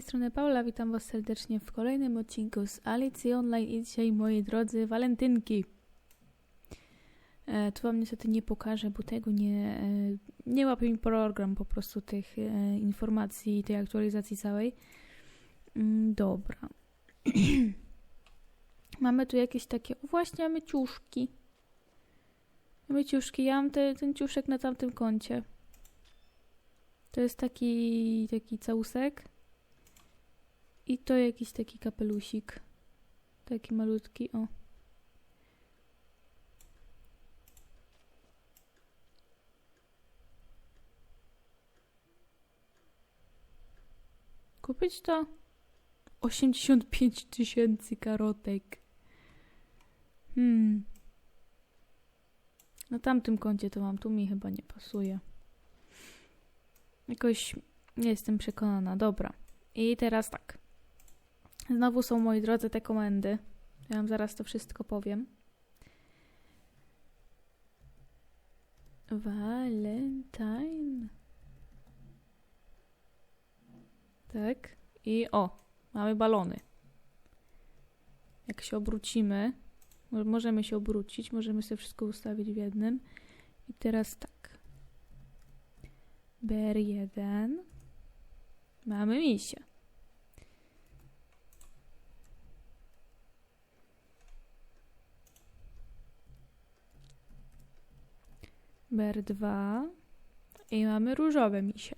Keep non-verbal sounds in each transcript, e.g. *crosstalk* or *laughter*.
tej strony Paula, witam Was serdecznie w kolejnym odcinku z Alicji Online i dzisiaj, moi drodzy, walentynki. E, tu Wam niestety nie pokażę, bo tego nie, e, nie łapie mi program po prostu tych e, informacji i tej aktualizacji całej. Mm, dobra. *clears throat* mamy tu jakieś takie, właśnie mamy ciuszki. Mamy ciuszki, ja mam te, ten ciuszek na tamtym koncie. To jest taki, taki całusek. I to jakiś taki kapelusik. Taki malutki, o. Kupić to? 85 tysięcy karotek. Hmm. Na tamtym koncie to mam, tu mi chyba nie pasuje. Jakoś nie jestem przekonana. Dobra. I teraz tak. Znowu są, moi drodzy, te komendy. Ja wam zaraz to wszystko powiem. Valentine. Tak. I o, mamy balony. Jak się obrócimy, mo- możemy się obrócić, możemy sobie wszystko ustawić w jednym. I teraz tak. BR1. Mamy misię. BR2. I mamy różowe misie.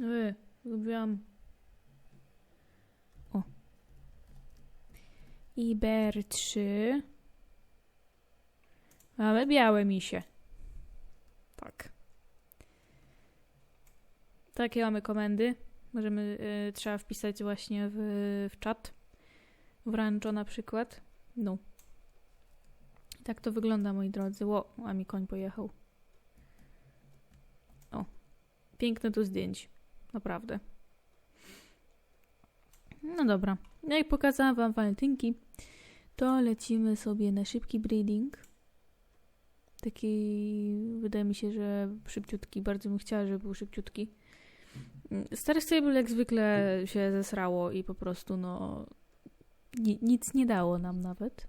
Yy, lubiłam. O. I BR3. Mamy białe misie. Tak. Takie mamy komendy. Możemy, y, trzeba wpisać właśnie w, w czat. W rancho na przykład. No. Tak to wygląda, moi drodzy. Ło, a mi koń pojechał. O. Piękne tu zdjęć. Naprawdę. No dobra. Jak pokazałam wam walentynki, to lecimy sobie na szybki breeding. Taki, wydaje mi się, że szybciutki. Bardzo bym chciała, żeby był szybciutki. Stary Stable jak zwykle się zesrało i po prostu no ni- nic nie dało nam nawet.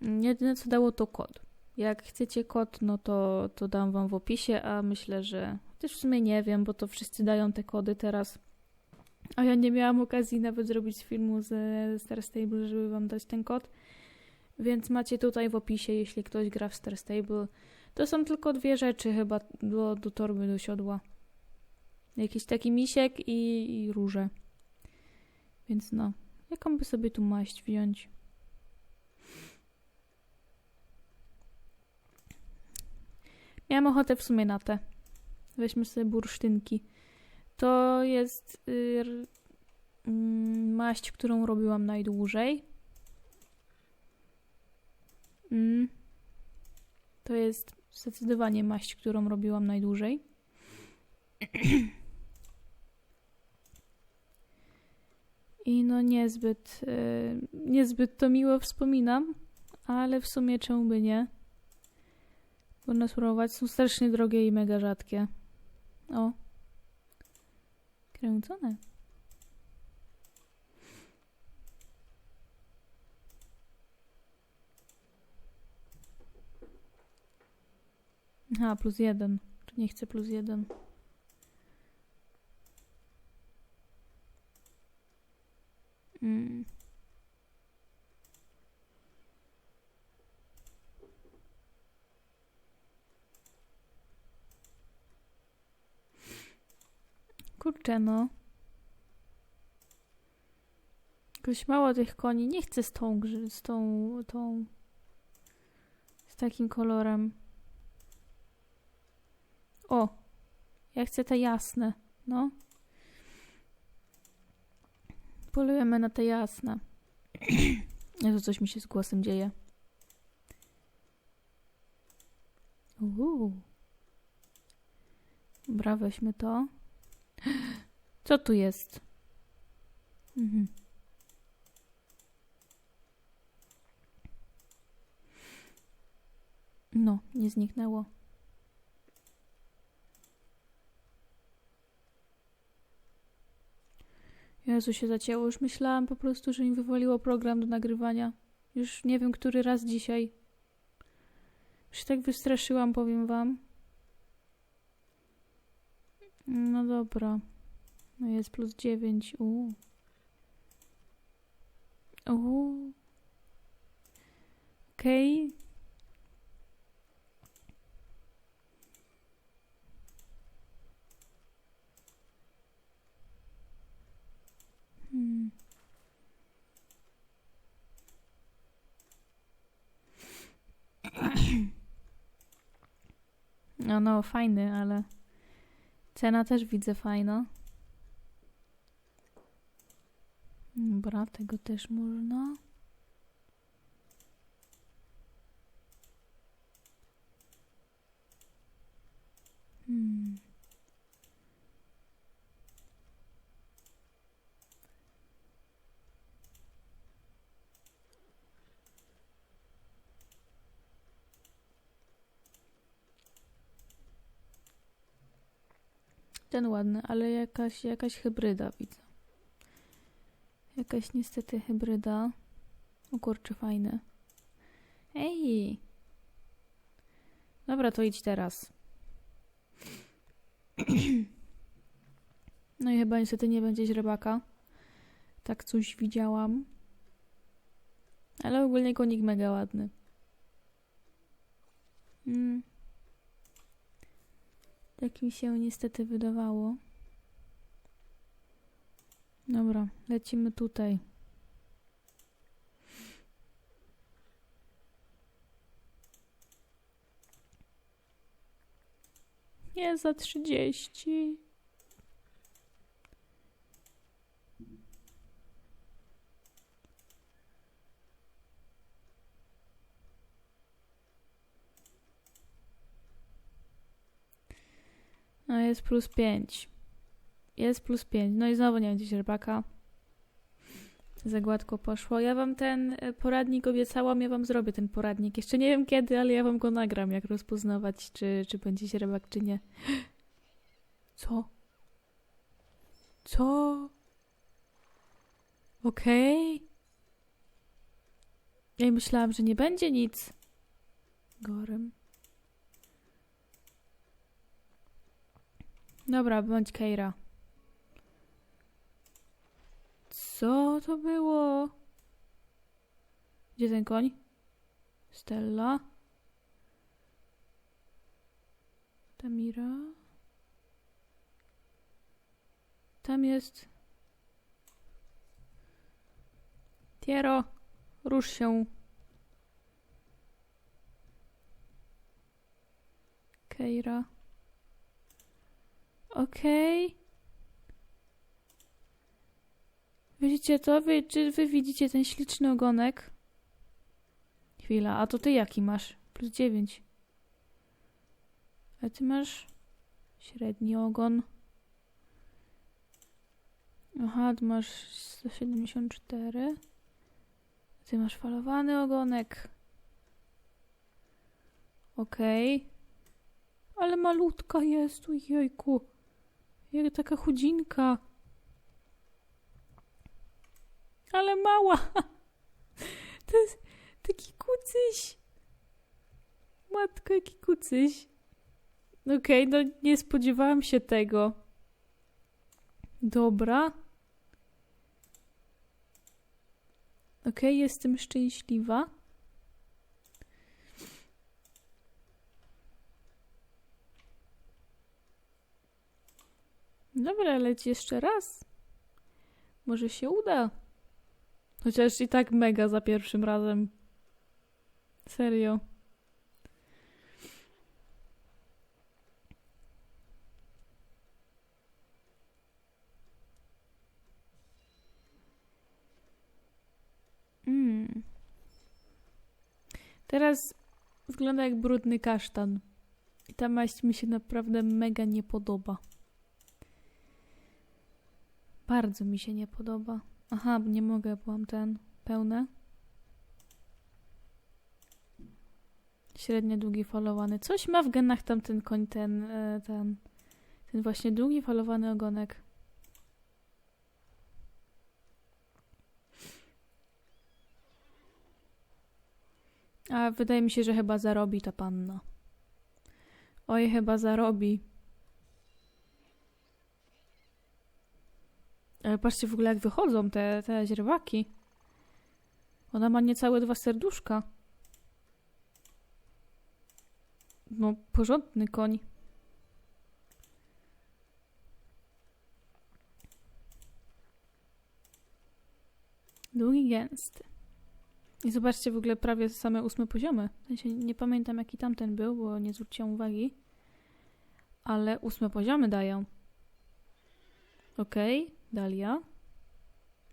Jedyne co dało to kod. Jak chcecie kod, no to, to dam wam w opisie, a myślę, że też w sumie nie wiem, bo to wszyscy dają te kody teraz. A ja nie miałam okazji nawet zrobić filmu ze Star Stable, żeby wam dać ten kod. Więc macie tutaj w opisie, jeśli ktoś gra w Star Stable. To są tylko dwie rzeczy chyba do, do torby, do siodła. Jakiś taki misiek i, i róże. Więc no, jaką by sobie tu maść wziąć? Miałam ochotę w sumie na te. Weźmy sobie bursztynki. To jest y, r- mm, maść, którą robiłam najdłużej. Mm. To jest zdecydowanie maść, którą robiłam najdłużej. *clears throat* I no niezbyt, y, niezbyt to miło wspominam, ale w sumie czemu by nie? Można spróbować. Są strasznie drogie i mega rzadkie. O. Kręcone. Aha, plus jeden. Nie chcę plus jeden? Mm. Kurczę, no. Jakoś mało tych koni. Nie chcę z tą, z tą, tą, z takim kolorem. O, ja chcę te jasne, no. Polujemy na te jasne. *clears throat* Jezu, coś mi się z głosem dzieje. Uuu. Dobra, weźmy to. *gasps* Co tu jest? Mhm. No, nie zniknęło. Jezu się zacięło. Już myślałam po prostu, że mi wywaliło program do nagrywania. Już nie wiem, który raz dzisiaj. Już się tak wystraszyłam, powiem wam. No dobra. No jest plus 9. Uuu. Uuu. Okej. Hmm. *clears throat* No, no, fajny, ale cena też widzę fajna. Dobra, tego też można. Ten ładny, ale jakaś, jakaś hybryda widzę. Jakaś niestety hybryda. O kurczę, fajne. Ej! Dobra, to idź teraz. *clears throat* No i chyba niestety nie będzie źrebaka. Tak coś widziałam. Ale ogólnie konik mega ładny. Mm. Tak mi się niestety wydawało. Dobra, lecimy tutaj. Nie za 30. No jest plus 5. Jest plus 5. No i znowu nie będzie źrebaka. Za gładko poszło. Ja wam ten e, poradnik obiecałam, ja wam zrobię ten poradnik. Jeszcze nie wiem kiedy, ale ja wam go nagram, jak rozpoznawać, czy, czy będzie źrebak, czy nie. *gasps* Co? Co? Okej. Ja myślałam, że nie będzie nic. Gorem. Dobra, bądź Keira. Co to było? Gdzie ten koń? Stella? Tamira? Tam jest. Tiero, rusz się. Keira. Okej. Widzicie to? Wy, czy wy widzicie ten śliczny ogonek? Chwila, a to ty jaki masz? Plus 9. A ty masz średni ogon. Aha, ty masz 174. A ty masz falowany ogonek. Okej. Okay. Ale malutka jest, ojejku. Jak taka chudzinka. Ale mała. *laughs* To jest taki kucyś. Matko, jaki kucyś. Okej, okay, no nie spodziewałam się tego. Dobra. Okej, okay, jestem szczęśliwa. Dobra, leć jeszcze raz. Może się uda. Chociaż i tak mega za pierwszym razem. Serio. Mm. Teraz wygląda jak brudny kasztan. I ta maść mi się naprawdę mega nie podoba. Bardzo mi się nie podoba. Aha, nie mogę, bo mam ten pełne. Średnio długi falowany. Coś ma w genach tamten koń, ten, e, ten, ten właśnie długi falowany ogonek. A wydaje mi się, że chyba zarobi ta panna. Oj, chyba zarobi. Ale patrzcie w ogóle jak wychodzą te, te źrebaki. Ona ma niecałe dwa serduszka. No, porządny koń. Długi, gęsty. I zobaczcie w ogóle prawie same ósme poziomy. Sensie nie pamiętam jaki tamten był, bo nie zwróciłam uwagi. Ale ósme poziomy dają. Okej, okay, Dalia.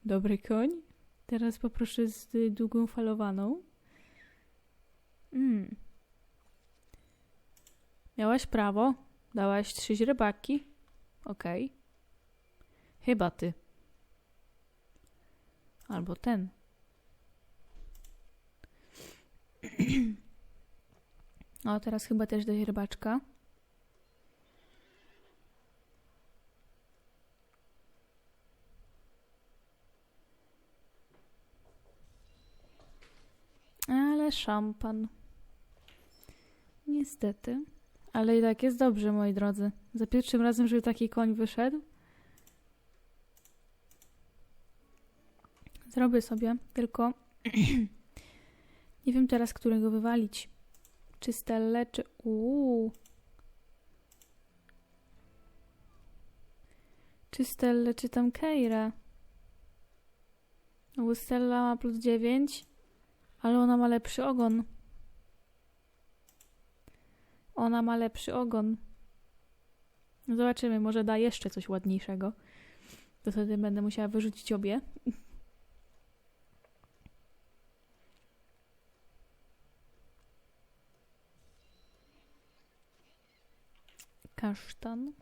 Dobry koń. Teraz poproszę z długą falowaną. Mm. Miałaś prawo. Dałaś trzy źrebaki. Okej. Okay. Chyba ty. Albo ten. *clears throat* O, teraz chyba też do rybaczka. Szampan. Niestety. Ale i tak jest dobrze, moi drodzy. Za pierwszym razem, żeby taki koń wyszedł. Zrobię sobie, tylko *clears throat* nie wiem teraz, którego wywalić. Czy Stelle, czy... Uuu. Czy Stelle, czy tam Keira? No bo Stella ma plus 9, ale ona ma lepszy ogon. Ona ma lepszy ogon. Zobaczymy, może da jeszcze coś ładniejszego. To wtedy będę musiała wyrzucić obie. kasztan.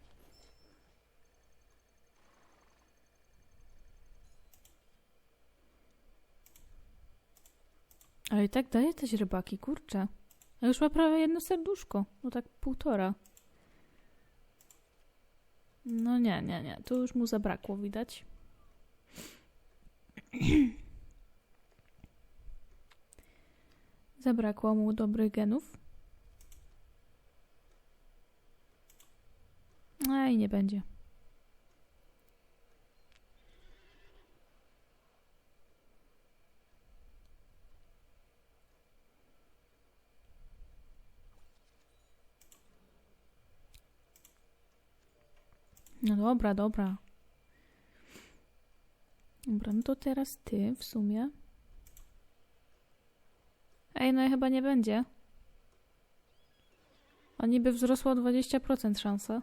Ale i tak daje też rybaki, kurczę. A już ma prawie jedno serduszko. No tak półtora. No nie, nie, nie. Tu już mu zabrakło, widać. *clears throat* Zabrakło mu dobrych genów. A i nie będzie. No dobra, dobra. Dobra, no to teraz ty w sumie. Ej, no i chyba nie będzie. A niby wzrosło o 20% szansa.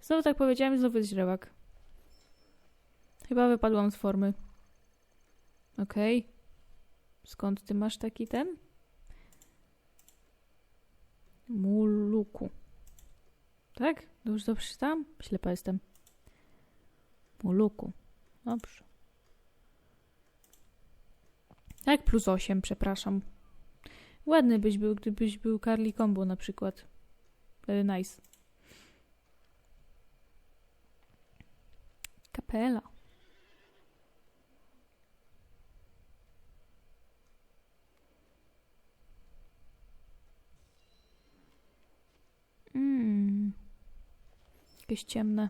Znowu tak powiedziałem, znowu jest źrebak. Chyba wypadłam z formy. Okej. Okay. Skąd ty masz taki ten? Muluku. Tak? To przeczytałam? Ślepa jestem. Muluku. Dobrze. Tak, plus 8, przepraszam. Ładny byś był, gdybyś był Carly Combo na przykład. Wtedy nice. Kapela. Mmm. Jakieś ciemne.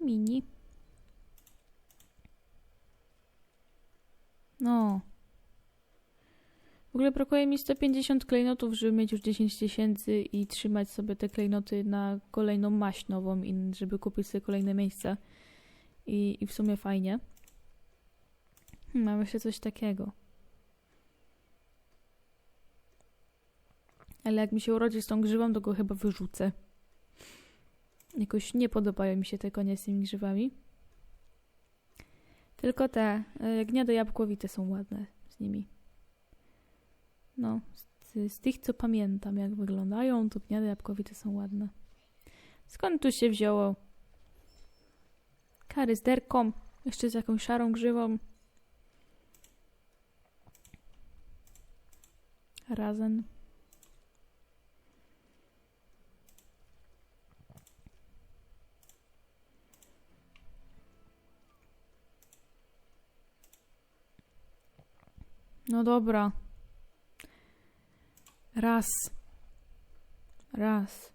Mini. No. W ogóle brakuje mi 150 klejnotów, żeby mieć już 10 tysięcy i trzymać sobie te klejnoty na kolejną maść nową żeby kupić sobie kolejne miejsca. I, i w sumie fajnie. Hmm, mam jeszcze coś takiego. Ale jak mi się urodzi z tą grzywą, to go chyba wyrzucę. Jakoś nie podobają mi się te konie z tymi grzywami. Tylko te gniady jabłkowite są ładne z nimi. No, z, z, tych co pamiętam, jak wyglądają, to gniady jabłkowite są ładne. Skąd tu się wzięło? Kary z derką, jeszcze z jakąś szarą grzywą. Razen. No dobra. Raz. Raz.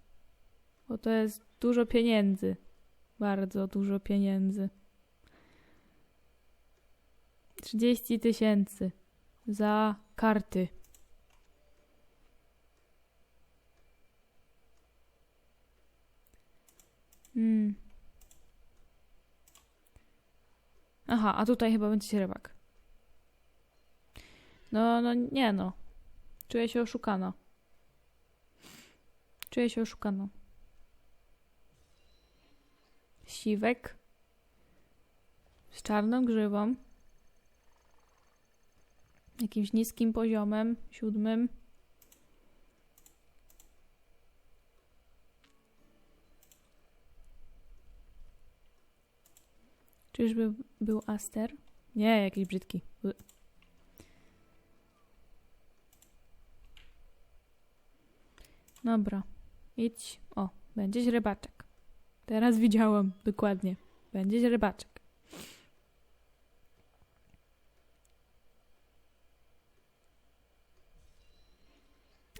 Bo to jest dużo pieniędzy. Bardzo dużo pieniędzy. 30 tysięcy za karty. Hmm. Aha, a tutaj chyba będzie rybak. No, no nie no. Czuję się oszukana. Czuję się oszukana. Siwek. Z czarną grzywą. Jakimś niskim poziomem, siódmym. Czyżby był Aster? Nie, jakiś brzydki. Dobra, idź. O, będziesz rybaczek. Teraz widziałam dokładnie. Będziesz rybaczek.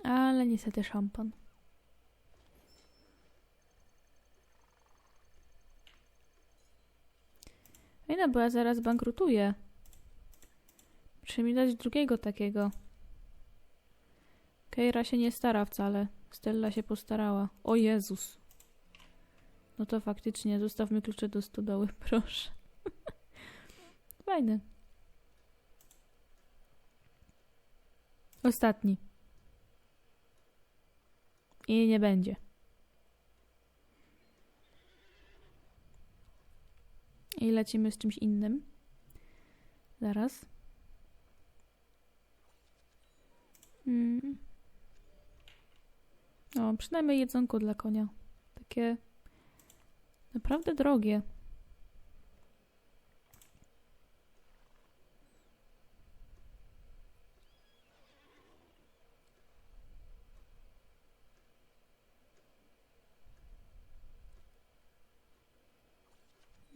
Ale niestety szampan. Bo ja zaraz bankrutuję. Mi dać drugiego takiego. Keira się nie stara wcale. Stella się postarała. O Jezus. No to faktycznie, zostawmy klucze do stodoły, *laughs* proszę. Fajne. Ostatni. I nie będzie. I lecimy z czymś innym. Zaraz. Mm. O, przynajmniej jedzonko dla konia. Takie naprawdę drogie.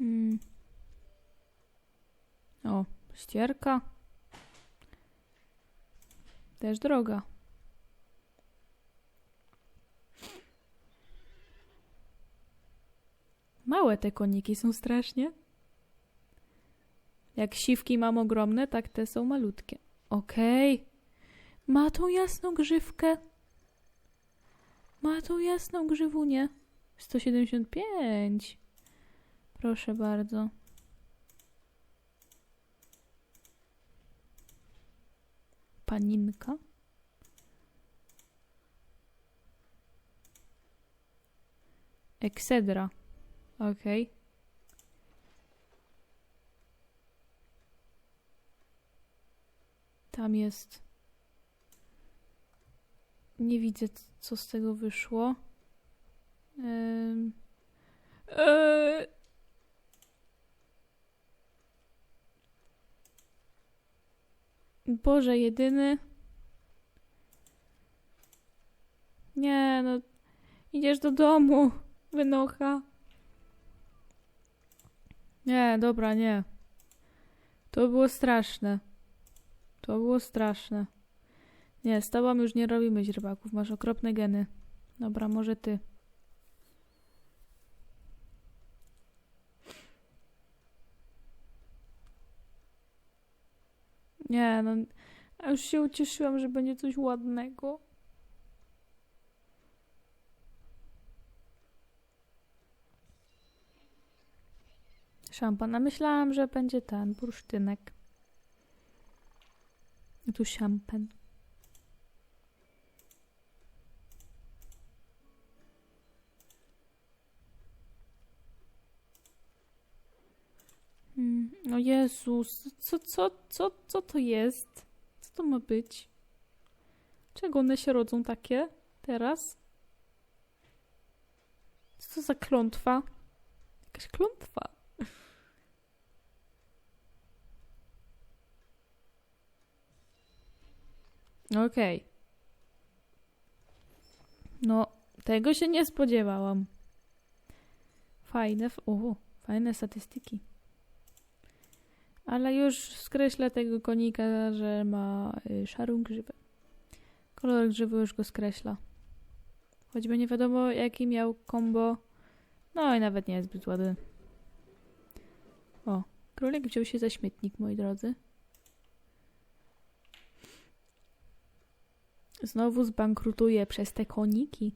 Mm. O, ścierka. Też droga. Małe te koniki są strasznie. Jak siwki mam ogromne, tak te są malutkie. Okej. Ma tą jasną grzywkę. Ma tą jasną grzywunię. 175. Proszę bardzo. Paninka. Eksedra. Okej. Tam jest. Nie widzę, co z tego wyszło. Ym. Eee. Boże, jedyny. Nie, no. Idziesz do domu, wynocha. Nie, dobra, nie. To było straszne. To było straszne. Nie, z tobą już nie robimy źrebaków. Masz okropne geny. Dobra, może ty. Nie, no. Już się ucieszyłam, że będzie coś ładnego. Szampan. A myślałam, że będzie ten bursztynek. Tu szampan. Hmm, O Jezus, co, co, co, co to jest? Co to ma być? Czego one się rodzą takie teraz? Co to za klątwa? Jakaś klątwa. *laughs* Okej. No, tego się nie spodziewałam. Fajne, o, fajne statystyki. Ale już skreślę tego konika, że ma y, szarą grzywę. Kolor grzywy już go skreśla. Choćby nie wiadomo jaki miał kombo. No i nawet nie jest zbyt ładny. O, królik wziął się za śmietnik, moi drodzy. Znowu zbankrutuje przez te koniki.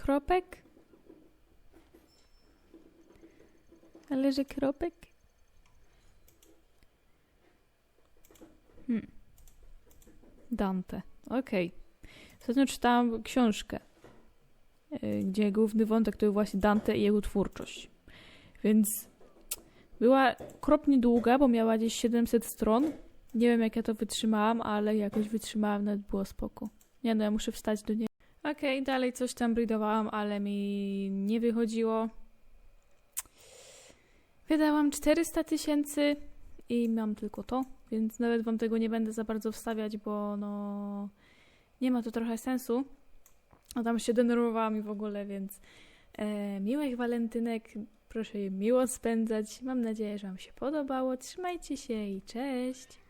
Kropek? Ale że kropek? Hmm. Dante. Okej. Ostatnio czytałam książkę, y, gdzie główny wątek to był właśnie Dante i jego twórczość. Więc była okropnie długa, bo miała gdzieś 700 stron. Nie wiem, jak ja to wytrzymałam, ale jakoś wytrzymałam, nawet było spoko. Nie no, ja muszę wstać do niej. Okej, dalej coś tam breedowałam, ale mi nie wychodziło. Wydałam 400 tysięcy i mam tylko to, więc nawet wam tego nie będę za bardzo wstawiać, bo no nie ma to trochę sensu. A tam się denerwowałam i w ogóle, więc e, miłych walentynek, proszę je miło spędzać. Mam nadzieję, że wam się podobało. Trzymajcie się i cześć!